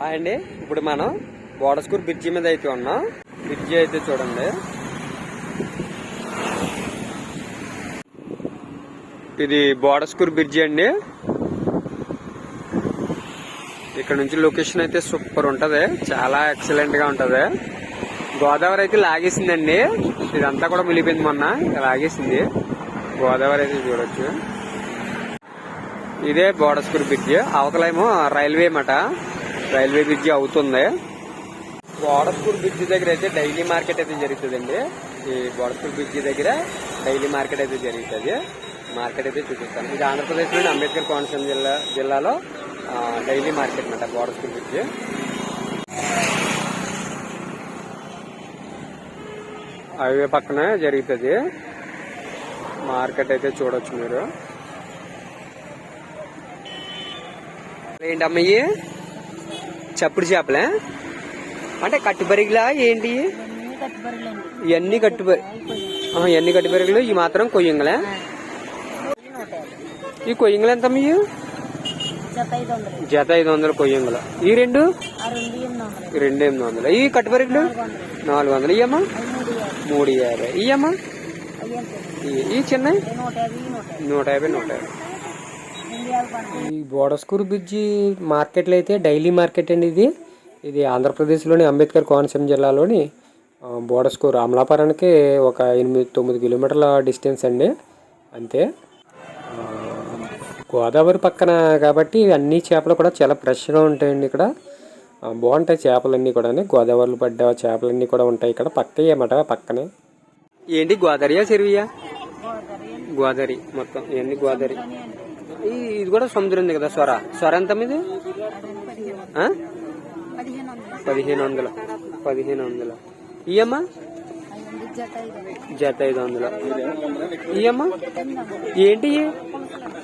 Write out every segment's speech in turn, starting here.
Hi అండి. ఇప్పుడు మనం బోడస్కూర్ బ్రిడ్జి మీద అయితే ఉన్నాం. బ్రిడ్జి అయితే చూడండి. ఇది బోడస్కూర్ బ్రిడ్జి అండి. ఇక్కడ నుంచి లొకేషన్ అయితే సూపర్ ఉంటది. చాలా ఎక్సలెంట్గా ఉంటది. గోదావరి అయితే లాగేసిందండి. ఇదంతా కూడా మిలిపోయింది మొన్న. లాగేసింది. గోదావరి అయితే చూడొచ్చు. ఇదే బోడస్కూర్ బ్రిడ్జ్. అవతలేమో రైల్వే మాట. రైల్వే బ్రిడ్జ్ అవుతుంది. బోడస్పూర్ బ్రిడ్జ్ దగ్గర అయితే డైలీ మార్కెట్ అయితే జరుగుతుందండి. ఈ బోడస్పూర్ బ్రిడ్జ్ దగ్గర డైలీ మార్కెట్ అయితే జరుగుతుంది. మార్కెట్ అయితే చూపిస్తాను. ఇది ఆంధ్రప్రదేశ్లోని అంబేద్కర్ కోనసీమ జిల్లా జిల్లాలో డైలీ మార్కెట్ అనమాట బోడస్పూర్ బ్రిడ్జ్. హైవే పక్కనే జరుగుతుంది. మార్కెట్ అయితే చూడొచ్చు మీరు. ఏంటమ్మా చప్పుడు చేపలే? అంటే కట్టుబరిగిలా ఏంటి? ఇవన్నీ కట్టుబరి ఇవన్నీ కట్టుబరిగలు ఈ మాత్రం కొయ్యంగలే? ఈ కొయ్యంగలు ఎంత మీ జత ఐదు వందలు జత కొయ్యంగలు. ఈ రెండు? రెండు ఎనిమిది వందలు. ఈ కట్టుబరిగలు? నాలుగు వందలు. నాలుగు ఇయ్యమ్మా మూడు యాభై. మూడు ఇయ్యమ్మా ఈ- ఈ చిన్న నూట యాభై నూట యాభై రెండు యాభై పడుతుంది ఈ బోడస్కూర్ బ్రిడ్జి మార్కెట్లో అయితే డైలీ మార్కెట్ అండి ఇది. ఇది ఆంధ్రప్రదేశ్లోని అంబేద్కర్ కోనసీమ జిల్లాలోని బోడస్కూర్ అమలాపురానికి ఒక ఎనిమిది తొమ్మిది కిలోమీటర్ల డిస్టెన్స్ అండి. అంతే. గోదావరి పక్కన కాబట్టి అన్ని చేపలు కూడా చాలా ఫ్రెష్గా ఉంటాయండి ఇక్కడ. బాగుంటాయి చేపలన్నీ కూడా గోదావరిలో పడ్డ చేపలన్నీ కూడా ఉంటాయి ఇక్కడ. పక్కే అన్నమాట పక్కనే. ఏంటి? గోదావరియా చెరువుయా గోదావరి. మొత్తం. ఇవన్నీ గోదావరి. ఇది కూడా సముద్రం ఉంది కదా స్వర. స్వర ఎంత మీది? పదిహేను వందల. పదిహేను వందలు. పదిహేను వందలు జత ఐదు వందలు. ఇయమ్మా ఏంటి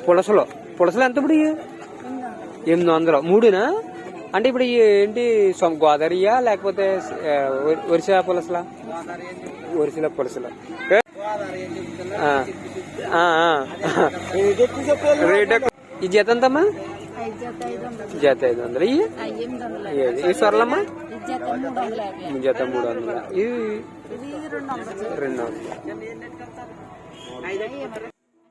పులసలు. పులసలు ఎంత ఇప్పుడు ఎనిమిది వందలు. మూడునా? అంటే ఇప్పుడు ఏంటి గోదావరియా లేకపోతే ఒరిసా పులసలా? ఒరిసల పులసలు. రేట్ ఎక్కువ. ఈ జత ఎంతమ్మా? ఐదు జత ఐదు వందలు? ఈ సొరలమ్మా ఈ? జత మూడు వందల ఇది రెండు వందలు.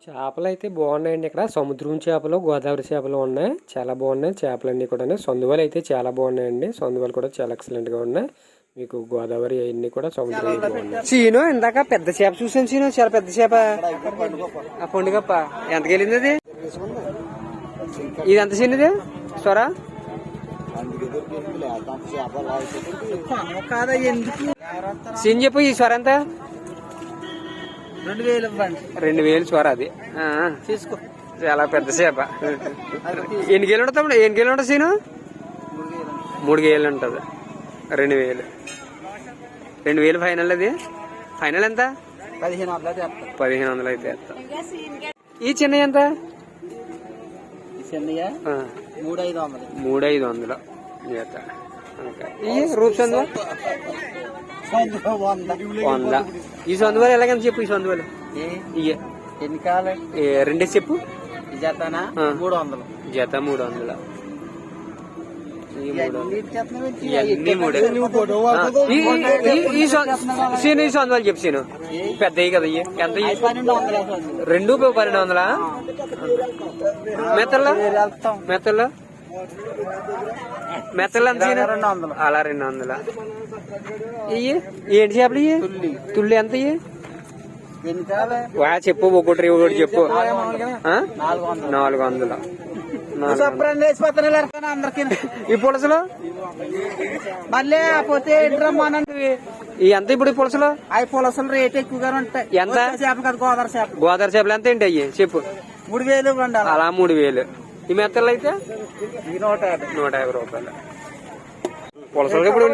చేపలు అయితే బాగున్నాయండి ఇక్కడ. సముద్రం చేపలు గోదావరి చేపలు ఉన్నాయి. చాలా బాగున్నాయి. చేపలన్నీ కూడా సొందువలు అయితే చాలా బాగున్నాయండి. సొందువలు కూడా చాలా ఎక్సలెంట్గా ఉన్నాయి. మీకు గోదావరి అవన్నీ కూడా సముద్రం సీను ఇందాక పెద్ద చేప చూసాను సీను చాలా పెద్ద చేప. ఆ పండుగప్ప ఎంతకి వెళ్ళింది అది? ఇది ఎంత సీనిది స్వరా కాదా ఎందుకు సీన్ చెప్పు ఈ స్వర ఎంత? రెండు వేలు రెండు వేలు స్వర అది. ఆ, తీసుకో. చాలా పెద్ద చేప. ఎన్ని గేలు ఉంటుంది ఎన్ని గేలు ఉంటుంది సీను మూడు గేలు ఉంటుంది. రెండు వేలు. రెండు వేలు ఫైనల్ అది ఫైనల్ ఎంత? పదిహేను వందలు పదిహేను వందలు అయితే. ఈ చిన్న ఎంత? మూడు ఐదు వందలు. మూడు ఐదు వందలు. చేత. ఈ రూప్ సందువ వంద. వంద. ఈ సందువలు ఎలాగని చెప్పు ఈ సందువలు ఇయ్య ఎన్ని కావాలి? రెండే చెప్పు. జతనా. మూడు వందలు. జత మూడు వందలు. సీను ఈ సొందలు చెప్పు సీను. పెద్దవి కదా ఇయ్యి. ఎంత. రెండు పన్నెండు వందలా? మెత్తల్లో మెత్తల్లో మెత్తల్లో ఎంత? రెండు వందలు. అలా రెండు వందల. ఇయ్యి ఏంటి చేపలు ఇయ్యి తుల్లి. ఎంత వా చెప్పు ఒకటి ఒకటి చెప్పు? నాలుగు వందలు. అందరికి ఈ పులసలు? మళ్ళీ పోతే రమ్మనండి ఈ ఎంత ఇప్పుడు ఈ పులసలు? అవి పులసలు రేట్ ఎక్కువగా ఉంటాయి. ఎంత? చేప కదా గోదావరి చేప. గోదావరి చేపలు ఎంత ఏంటి అయ్యి? చెప్పు. మూడు వేలు అలా మూడు వేలు. ఈ మెత్తలు అయితే? నూట యాభై. నూట యాభై రూపాయలు. పులసలు ఇప్పుడు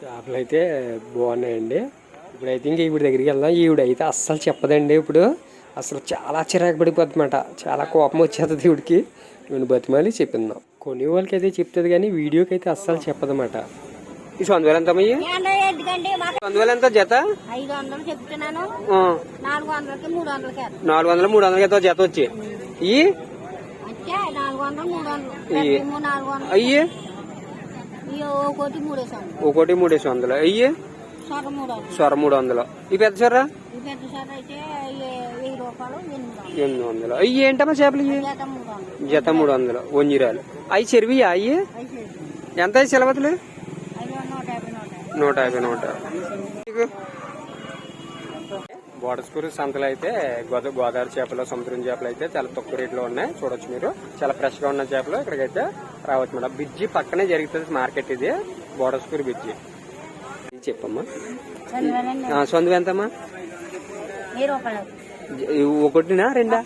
చేపలు అయితే బాగున్నాయండి. ఇప్పుడైతే ఇంక ఈవిడ దగ్గరికి వెళ్దాం. ఈవిడ అయితే అస్సలు చెప్పదండి ఇప్పుడు. అసలు చాలా చిరాకు పడిపోతుందన్నమాట. చాలా కోపం వచ్చేస్తుంది ఈవిడికి. ఈవిడ బతిమాలి చెప్పిందాం కొన్ని వాళ్ళకి అయితే చెప్తుంది కానీ వీడియోకి అయితే అస్సలు చెప్పదన్నమాట. ఈ సొంత వేలు ఎంత సొంత వేలు ఎంత జత? నాలుగు వందలు మూడు వందలకి ఎంత జత వచ్చి? ఈ? అయ్యి? ఒకటి మూడేసి వందలు. అయ్యి? సొర మూడు వందలు. ఈ పెద్ద సొర? ఎనిమిది వందలు. అయ్యి ఏంటమ్మా చేపలు ఇవి జత మూడు వందలు. వంజిరాలు. అవి చెరువియా అయ్యి? అయితే ఎంత ఐదు వందల నూట యాభై నూట? బోడస్కూరు సంతలు అయితే గోదా గోదావరి చేపలు సముద్రం చేపలు అయితే చాలా తక్కువ రేట్లో ఉన్నాయి. చూడొచ్చు మీరు. చాలా ఫ్రెష్గా ఉన్న చేపలు ఇక్కడికైతే రావచ్చు మేడం. బ్రిడ్జి పక్కనే జరుగుతుంది మార్కెట్ ఇది. బోడస్కూరు బ్రిడ్జి. ఇది చెప్పమ్మా. సొంతం ఎంతమ్మా? ఒకటినా రెండా?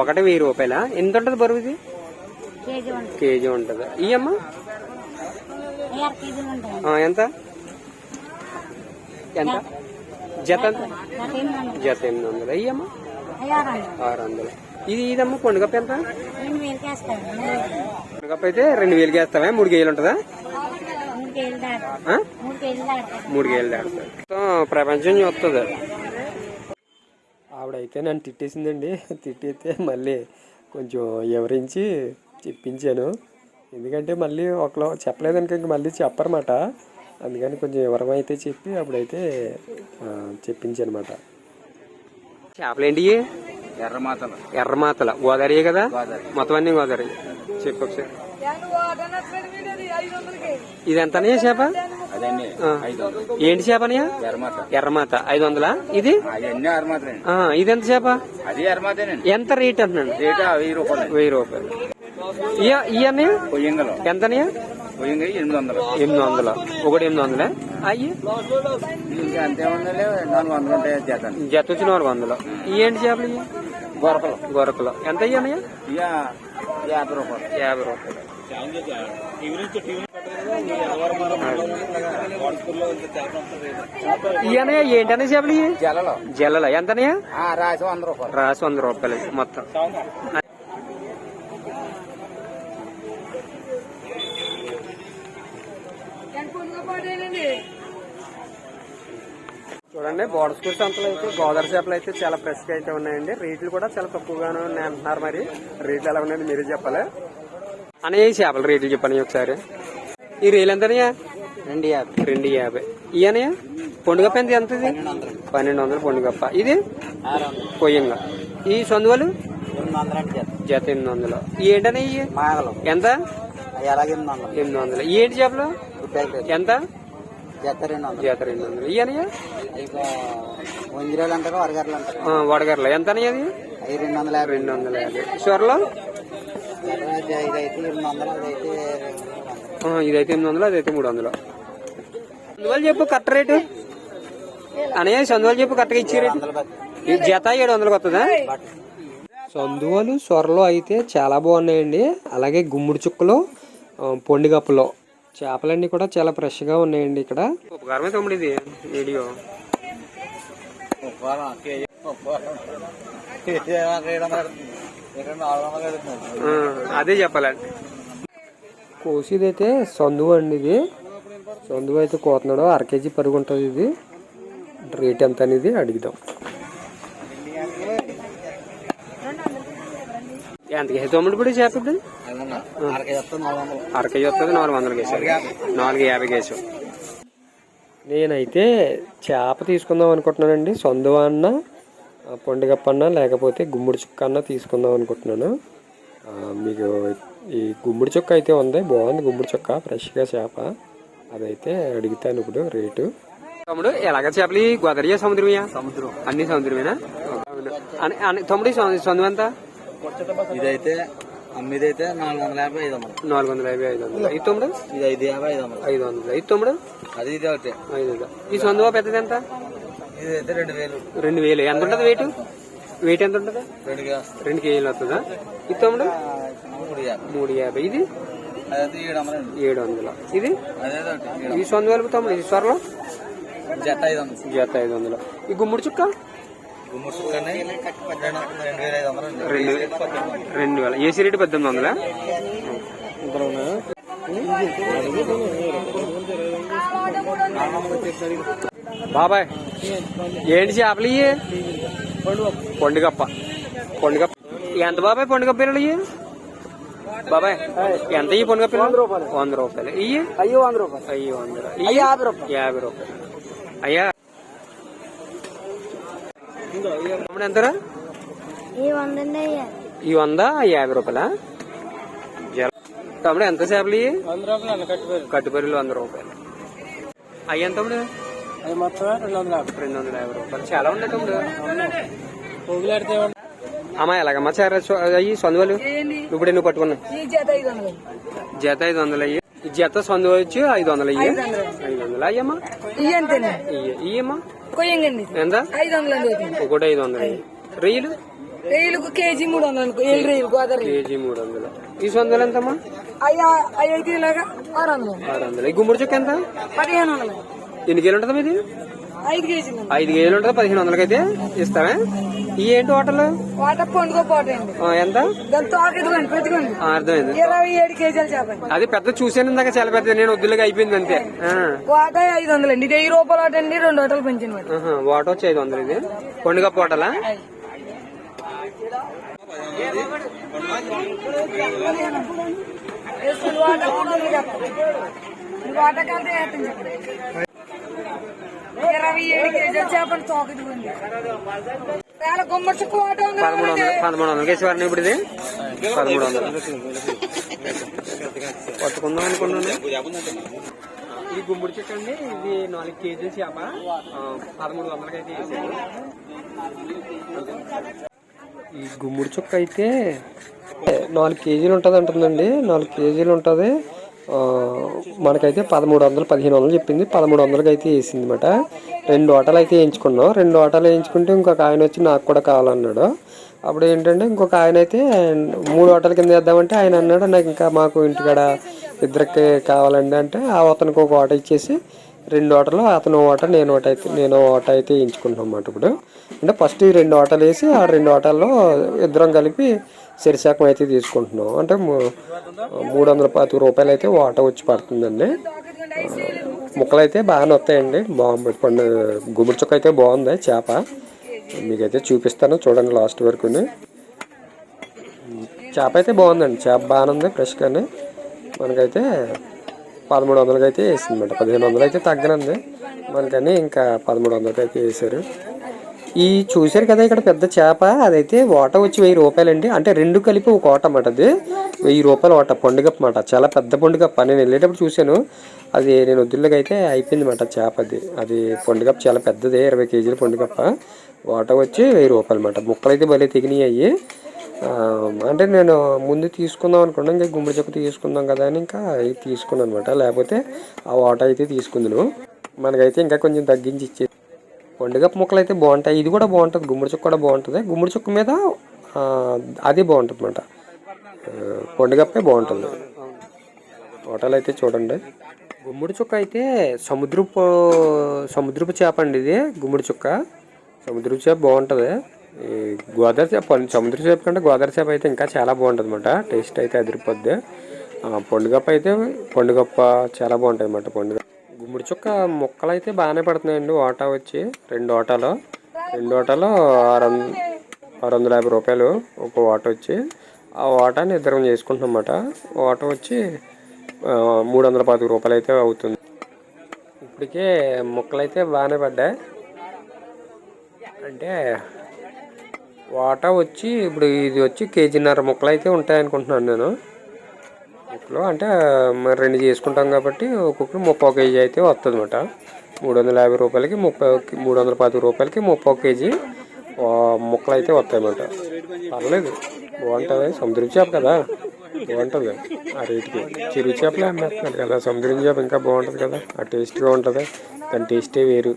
ఒకటే. వెయ్యి రూపాయల? ఎంత ఉంటుంది బరువు ఇది? కేజీ ఉంటుంది. ఇయ్యమ్మా ఎంత? ఎంత? జత? జత ఎనిమిది వందలు. అయ్యమ్మా అయ్యి ఆరు వందలు. ఇది ఇదమ్మా పండుగప్ప ఎంత? పండుగప్ప అయితే రెండు వేలకి వేస్తావా మూడు కేజీలు ఉంటుందా? మూడు కేజీలు దాటి ఆ? మూడు కేజీలు దాడతాను మూడు కేజీలు దాడుతుంది మొత్తం ప్రపంచం చూస్తుంది ఆవిడైతే నన్ను తిట్టేసిందండి. తిట్టేస్తే మళ్ళీ కొంచెం వివరించి చెప్పించాను. ఎందుకంటే మళ్ళీ ఒకలో చెప్పలేదనుక ఇంక మళ్ళీ చెప్పరన్నమాట. అందుకని కొంచెం వివరమైతే చెప్పి అప్పుడైతే చెప్పించానమాట. చేపలు ఏంటి ఎర్రమాతలు. ఎర్రమాతల. గోదావరి కదా? గోదావరి. మొత్తం అన్ని గోదావరి. చెప్పు ఒకసారి. ఇది చేప? ఆ. ఐదు వందలు. ఏంటి చేపనయ్యా? ఎర్రమాత. ఎర్రమాత. ఐదు వందలా? ఇది? ఇది ఎంత చేప? ఎంత రేట్ అంటున్నాడు? రేటు వెయ్యి రూపాయలు. వెయ్యి రూపాయలు. ఇయ- ఇవన్నీ పొయ్యంగలు. ఎంతనయ్యా? పొయ్యంగ ఎనిమిది వందలు. ఎనిమిది వందలు? ఒకటి ఎనిమిది వందలే? అయ్యి? జత జత వచ్చి నాలుగు వందలు. ఈ ఏంటి చేపలు ఇవి గొరకలు. గొరకలు. ఎంత అయ్యానయ్యా యాభై రూపాయలు. యాభై రూపాయలు. ఇవనయ్యా ఏంటనే చేపలు జలలో. జల్లల ఎంతనయ్యా ఆ, రాసి వంద రూపాయలు. రాసి వంద రూపాయలు మొత్తం. చూడండి బోర్డర్ స్కూల్ సంతలో అయితే గోదావరి చేపలు అయితే చాలా ఫ్రెష్గా అయితే ఉన్నాయండి. రేట్లు కూడా చాలా తక్కువగానే ఉన్నాయి అంటున్నారు మరి. రేట్లు ఎలా ఉన్నాయని మీరే చెప్పాలి. అనే ఈ చేపల రేట్లు చెప్పండి ఒకసారి. ఈ రేలు ఎంతనయ్యా? రెండు యాభై. రెండు యాభై. ఇయనయ్యా పొండుగప్ప ఎంత ఎంత ఇది? పన్నెండు వందలు. పొండుగప్ప. ఇది? పొయ్యంగా ఈ సొందువలు? జత. ఎనిమిది వందలు. ఏంటనే ఇవి ఎంత? ఎనిమిది వందలు. ఏంటి చేపలు? ఎంత? జత రెండు వందలు. అంటారు వడగర్ల ఎంత అది? రెండు వందల యాభై. రెండు వందల యాభై. షూర్లో ఇదైతే ఎనిమిది వందలు అదైతే వందలు మూడు వందలు. సందువలు చెప్పు కరెక్ట్ రేటు? అనయ్య సందువలు చెప్పు కరెక్ట్గా ఇచ్చే రేటు? ఈ జత ఏడు వందలకు వస్తుందా సందువలు సొరలు అయితే చాలా బాగున్నాయండి. అలాగే గుమ్ముడు చుక్కలు పొండిగప్పులు చేపలన్నీ కూడా చాలా ఫ్రెష్గా ఉన్నాయండి ఇక్కడ. ఉపకారమే తమ్ముడు ఇది వీడియో. ఆ, అదే చెప్పాలండి. కోసిదైతే సందువు అండి ఇది. సందువు అయితే కోతున్నాడు అర కేజీ పరుగు ఉంటుంది ఇది. రేట్ ఎంత అనేది అడుగుదాం ఎంత కేజీ తమ్ముడు కూడా చేప ఇప్పుడు అర కేజీ వస్తుంది నాలుగు వందలు. కేసు నాలుగు యాభై. కేసు నేనైతే చేప తీసుకుందాం అనుకుంటున్నానండి. సొందువ అన్న ఆ, పొండిగప్ప అన్న లేకపోతే గుమ్మడి చుక్క అన్న తీసుకుందాం అనుకుంటున్నాను. మీకు ఈ గుమ్మడి చుక్క అయితే ఉంది బాగుంది గుమ్మడి చుక్క ఫ్రెష్గా చేప. అదైతే అడుగుతాను ఇప్పుడు రేటు. తమ్ముడు ఎలాగ చేపలు ఈ గోదావరి సముద్రమయ్యా సముద్రం. అన్ని సముద్రమేనా? తమ్ముడు సొంతం ఎంత? ఇదైతే అమ్మిదైతే నాలుగు వందల యాభై ఐదు వందలు. నాలుగు వందల యాభై ఐదు వందలు. ఐదు తమ్ముడు? ఇది ఐదు యాభై ఐదు వందలు. ఐదు వందలు. ఐదు తమ్ముడు? అది ఇది ఒకటి. ఐదు వందలు. ఈ సొందువ పెద్దది ఎంత? ఇదైతే రెండు వేలు. రెండు వేలు. ఎంత ఉంటుంది వెయిట్ వెయిట్ ఎంత ఉంటుంది? రెండు కేజీలు వస్తుందా? ఇది తమ్ముడు? మూడు యాభై. ఇది? ఏడు వందలు ఇది? ఈ సొంత వేలు తమ్ముడు. ఇది స్వర్లో జత ఐదు వందలు. జత ఐదు వందలు. ఈ గుమ్మడి చుక్క? రెండు వేల ఏసీ రేటు పద్దెనిమిది వందలా? బాబాయ్ ఏంటి చేపలు ఇవి పండుగప్ప. పండుగప్ప. ఎంత బాబాయ్ పండుగ పిల్లలు ఇవి బాబాయ్ ఎంత ఈ పండుగ పిల్లలు? వంద రూపాయలు. ఇవి అయ్యో వంద రూపాయలు. అయ్యి వంద అయ్యి యాభై రూపాయలు. యాభై రూపాయలు. అయ్యా. తమ్ముడు ఎంతరా ఈ వంద యాభై రూపాయలా? తమ్ముడు ఎంత చేపలు రూపాయలు కట్టుబరిలు వంద రూపాయలు. అయ్యి ఎంత తమ్ముడు? అది మొత్తం రెండు వందల యాభై. రెండు వందల యాభై రూపాయలు. చాలా తమ్ముడు పొగులాడితే అమ్మా ఎలాగమ్మా చేర అయ్యి సందువలు? ఇప్పుడు నువ్వు పట్టుకున్నా. జత ఐదు వందలు. అయ్యి. ఈ జత సందు వచ్చి ఐదు వందలు అయ్యి. ఐదు వందలు. అయ్యమ్మా ఇయ్యమ్మా ఎంత? ఐదు ఒకటి. ఐదు వందలు అయ్యి. రొయ్యలు రేయిలకు కేజీ మూడు వందలు అనుకో ఏళ్ళు గోదావరి కేజీ మూడు వందలు. ఈ సందులు ఎంతమ్మా? అయ్యా ఇలాగా ఆరు వందలు. ఆరు వందలు. ఈ గుమ్మడి చుక్క ఎంత? పదిహేను వందలు. ఎన్ని కేజీలు ఉంటుంది మీది? ఐదు కేజీలు. ఐదు కేజీలు ఉంటుంది? పదిహేను వందలకి అయితే ఇస్తావా ఈ ఏంటి హోటల్ వాట పండుగ ఎంత? అర్థమైంది. ఇరవై ఏడు కేజీలు చేపండి అది పెద్ద చూసాను ఇందాక చాలా పెద్ద నేను వద్దులుగా అయిపోయింది అంతే. వాట ఐదు వందలు అండి. ఇది వెయ్యి రూపాయలు వాట అండి రెండు హోటలు ఆహా, వాటర్ వచ్చి ఐదు వందలు ఇది. పండుగ వేసుకుని వాట మూడు వందలు చెప్తాను ఈ వాటకి అంతా వేస్తాను చెప్పండి ఇరవై ఏడు కేజీలు తోక చుక్క పదమూడు వందలు పదమూడు వందలకి వేసేవారిని ఇప్పుడు ఇది? పదమూడు వందలు. పట్టుకుందాం అనుకున్నాను ఈ గుమ్మడి చెట్టు అండి ఇది నాలుగు కేజీలు చేప. ఆ, పదమూడు వందలకి అయితే ఈ గుమ్మడి చుక్క అయితే నాలుగు కేజీలు ఉంటుంది అంటుందండి నాలుగు కేజీలు ఉంటుంది. మనకైతే పదమూడు వందలు పదిహేను వందలు చెప్పింది. పదమూడు వందలకి అయితే వేసింది అనమాట రెండు ఆటలు అయితే వేయించుకున్నాం. రెండు ఆటలు వేయించుకుంటే ఇంకొక ఆయన వచ్చి నాకు కూడా కావాలన్నాడు. అప్పుడు ఏంటంటే ఇంకొక ఆయన అయితే మూడు ఆటల కింద వేద్దామంటే ఆయన అన్నాడు నాకు ఇంకా మాకు ఇంటికాడ ఇద్దరికి కావాలండి అంటే ఆ అతనికి ఒక ఆట ఇచ్చేసి రెండు ఆటలు అతను ఓట నేను ఓట అయితే నేను ఓట అయితే వేయించుకుంటున్నాం అన్నమాట ఇప్పుడు. అంటే ఫస్ట్ ఈ రెండు ఆటలు వేసి ఆ రెండు ఆటల్లో ఇద్దరం కలిపి శరిశాఖం అయితే తీసుకుంటున్నాం. అంటే మూడు వందల పాతిక రూపాయలు అయితే ఓట వచ్చి పడుతుందండి. ముక్కలు అయితే బాగానే వస్తాయండి. బాగుంది పండు గుమ్మడి చుక్క అయితే బాగుంది చేప. మీకైతే చూపిస్తాను చూడండి లాస్ట్ వరకుని. చేప అయితే బాగుందండి. చేప బాగానే ఉంది ఫ్రెష్గానే మనకైతే పదమూడు వందలకి అయితే వేసింది అనమాట పదిహేను వందలు అయితే తగ్గనండి. మనకని ఇంకా పదమూడు వందలకి అయితే వేసారు. ఈ చూశారు కదా ఇక్కడ పెద్ద చేప అదైతే ఓట వచ్చి వెయ్యి రూపాయలండి. అంటే రెండు కలిపి ఒక ఓట అన్నమాట అది. వెయ్యి రూపాయలు ఓట పండుగ మాట చాలా పెద్ద పండుగ నేను వెళ్ళేటప్పుడు చూశాను. అది నేను వద్దులుగా అయితే అయిపోయింది మాట చేప అది. అది పండుగ చాలా పెద్దది ఇరవై కేజీల పండుగప్ప. ఓట వచ్చి వెయ్యి రూపాయలు అన్నమాట ముక్కలు అయితే భలే తెగినాయి. అయ్యి అంటే నేను ముందు తీసుకుందాం అనుకున్నాను ఇంకా గుమ్మడి చెప్పు తీసుకుందాం కదా అని ఇంకా తీసుకున్నాను అనమాట లేకపోతే ఆ వాట అయితే తీసుకుందును. మనకైతే ఇంకా కొంచెం తగ్గించి ఇచ్చేది పండుగ ముక్కలు అయితే బాగుంటాయి. ఇది కూడా బాగుంటుంది. గుమ్మడి చుక్క కూడా బాగుంటుంది. గుమ్మడి చుక్క మీద అది బాగుంటుంది అనమాట పండుగప్పే బాగుంటుంది. హోటల్ అయితే చూడండి. గుమ్మడి చుక్క అయితే సముద్రపు సముద్రపు చేప అండి ఇది గుమ్మడి చుక్క. సముద్రపు చేప బాగుంటుంది. ఈ గోదావరి చేప సముద్ర చేప కంటే గోదావరి చేప అయితే ఇంకా చాలా బాగుంటుంది అనమాట టేస్ట్ అయితే అదిరిపోద్ది. పండుగప్ప అయితే పండుగప్ప చాలా బాగుంటుంది అనమాట పండుగ. గుమ్మడి చుక్క ముక్కలు అయితే బాగానే పడుతున్నాయండి. ఓటా వచ్చి రెండు ఓటాలు రెండు ఓటాలు ఆరు వంద ఆరు వందల యాభై రూపాయలు ఒక ఓట వచ్చి ఆ ఓటాని ఇద్దరం చేసుకుంటున్నాం అన్నమాట. ఓట వచ్చి మూడు వందల పాతిక రూపాయలు అయితే అవుతుంది. ఇప్పటికే ముక్కలు అయితే బాగానే పడ్డాయి. అంటే వాటా వచ్చి ఇప్పుడు ఇది వచ్చి కేజీన్నర ముక్కలు అయితే ఉంటాయనుకుంటున్నాను నేను. ముక్కలు అంటే మరి రెండు చేసుకుంటాం కాబట్టి ఒక్కొక్కరు ముప్పై కేజీ అయితే వస్తుంది అనమాట మూడు వందల యాభై రూపాయలకి ముప్పై మూడు వందల పది రూపాయలకి ముప్పై కేజీ ముక్కలు అయితే వస్తాయి అన్నమాట పర్లేదు. బాగుంటుంది. సముద్రం చేప కదా. బాగుంటుంది. ఆ రేటుకి. చిరు చేపలే అమ్మేస్తున్నారు కదా. సముద్రం చేప ఇంకా బాగుంటుంది కదా. ఆ టేస్ట్గా ఉంటుంది. దాని టేస్టే వేరు.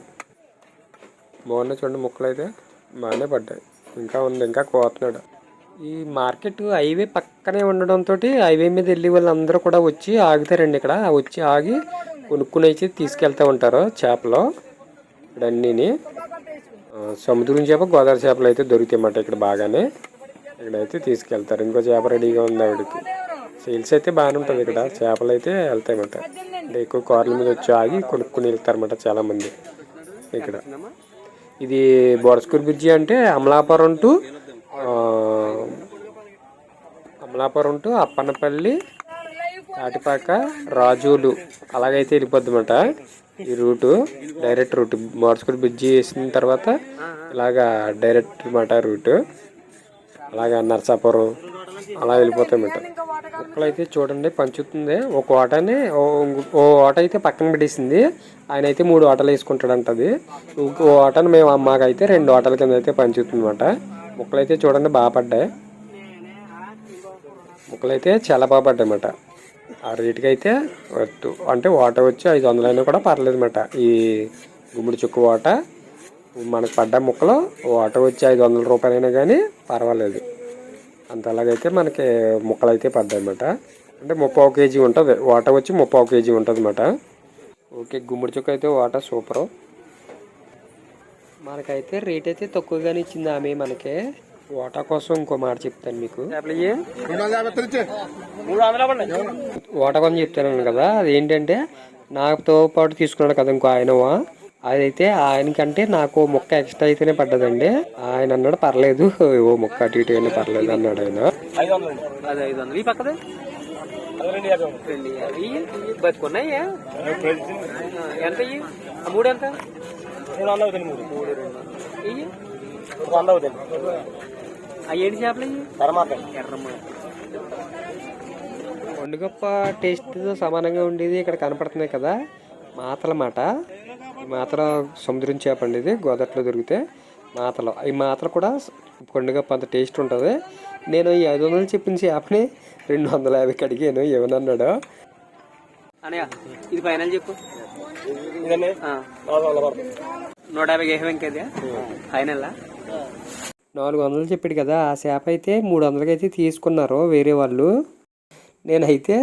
బాగున్నాయి చూడండి ముక్కలు అయితే బాగానే పడ్డాయి. ఇంకా ఉంది. ఇంకా కోతున్నాడు. ఈ మార్కెట్ హైవే పక్కనే ఉండడంతో హైవే మీద వెళ్ళి వాళ్ళందరూ కూడా వచ్చి ఆగుతారండి ఇక్కడ. వచ్చి ఆగి కొనుక్కుని అయితే తీసుకెళ్తూ ఉంటారు చేపలు ఇక్కడ అన్నీని. సముద్రం చేప గోదావరి చేపలు అయితే దొరుకుతాయి అన్నమాట ఇక్కడ బాగానే. ఇక్కడైతే తీసుకెళ్తారు. ఇంకో చేప రెడీగా ఉంది ఆవిడకి. సేల్స్ అయితే బాగానే ఉంటుంది ఇక్కడ. చేపలు అయితే వెళ్తాయన్నమాట అంటే ఎక్కువ కార్ల మీద వచ్చి ఆగి కొనుక్కుని వెళ్తారన్నమాట చాలామంది ఇక్కడ. ఇది బోడస్కూర్ బ్రిడ్జి అంటే అమలాపురం టు అమలాపురం టు అప్పన్నపల్లి తాటిపాక రాజులు. అలాగైతే వెళ్ళిపోద్దమాట. ఈ రూటు డైరెక్ట్ రూట్. మార్చుకుని బ్రిడ్జి వేసిన తర్వాత ఇలాగా డైరెక్ట్ అనమాట రూటు. అలాగా నర్సాపురం. అలా వెళ్ళిపోతాయన్నమాట ఒక్కలైతే అయితే చూడండి పంచుతుంది. ఒక ఓటనే ఓ- ఓ ఓట అయితే పక్కన పెట్టేసింది. ఆయన అయితే మూడు ఓటలు వేసుకుంటాడంట అది. ఇంకో ఓటను మేము మాకైతే రెండు ఓటల కింద అయితే పంచుతుంది అనమాట మొక్కలు అయితే చూడండి బాగా పడ్డాయి. ముక్కలు అయితే చాలా బాగా పడ్డాయి అన్నమాట ఆ రేటుకి అయితే అంటే వాటర్ వచ్చి ఐదు వందలైనా కూడా పర్లేదు అనమాట ఈ గుమ్మడి చుక్క వాట మనకు పడ్డ ముక్కలు వాటర్ వచ్చి ఐదు వందల రూపాయలైనా కానీ పర్వాలేదు. అంతలాగైతే మనకి ముక్కలు అయితే పడ్డాయన్నమాట. అంటే ముప్పావు కేజీ ఉంటుంది. వాట వచ్చి ముప్పావు కేజీ ఉంటుంది అనమాట ఓకే గుమ్మడి చుక్క అయితే వాటర్ సూపరు. మనకైతే రేట్ అయితే తక్కువగానే ఇచ్చింది ఆమె మనకి. ఓటా కోసం ఇంకో మాట చెప్తాను మీకు. ఓటా కోసం చెప్తాను కదా అదేంటంటే నాతో పాటు తీసుకున్నాడు కదా ఇంకో ఆయన అదైతే ఆయనకంటే నాకు ముక్క ఎక్స్ట్రా అయితేనే పడ్డదండి. ఆయన అన్నాడు పర్లేదు ఓ ముక్క అటు ఇటు అయినా పర్లేదు అన్నాడు ఆయన. అది. బతుకున్నాయి ఎంత మూడు ఎంత? మూడు రెండు ఇయ్యి? ఆ ఏడు చేపలు ఎర్రమ్మ వండుగప్ప టేస్ట్తో సమానంగా ఉండేది ఇక్కడ కనపడుతున్నాయి కదా మాతల మాట. ఈ మాతల సముద్రం చేప అండి ఇది గోదావరిలో దొరికితే మాతలు. ఈ మాతలు కూడా పండుగప్ప అంత టేస్ట్ ఉంటుంది. నేను ఈ ఐదు వందలు చెప్పిన చేపని రెండు వందల యాభైకి అడిగాను ఏమన్నాడు అనయ్య ఇది ఫైనల్ చెప్పు. ఆ. నూట యాభై గేహం ఇంకేది? ఫైనల్? నాలుగు వందలు చెప్పాడు కదా ఆ చేప అయితే మూడు వందలకి అయితే తీసుకున్నారు వేరే వాళ్ళు. నేనైతే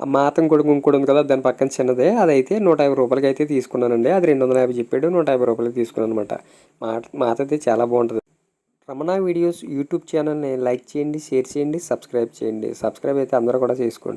ఆ మాతం కొడుకు ఇంకోటి ఉంది కదా దాని పక్కన చిన్నదే అదైతే నూట యాభై రూపాయలకి అయితే తీసుకున్నానండి. అది రెండు వందల యాభై చెప్పాడు నూట యాభై రూపాయలకి తీసుకున్నాను అనమాట మాట మాత అయితే చాలా బాగుంటుంది. రమణ వీడియోస్ యూట్యూబ్ ఛానల్ని లైక్ చేయండి షేర్ చేయండి సబ్స్క్రైబ్ చేయండి. సబ్స్క్రైబ్ అయితే అందరూ కూడా చేసుకోండి.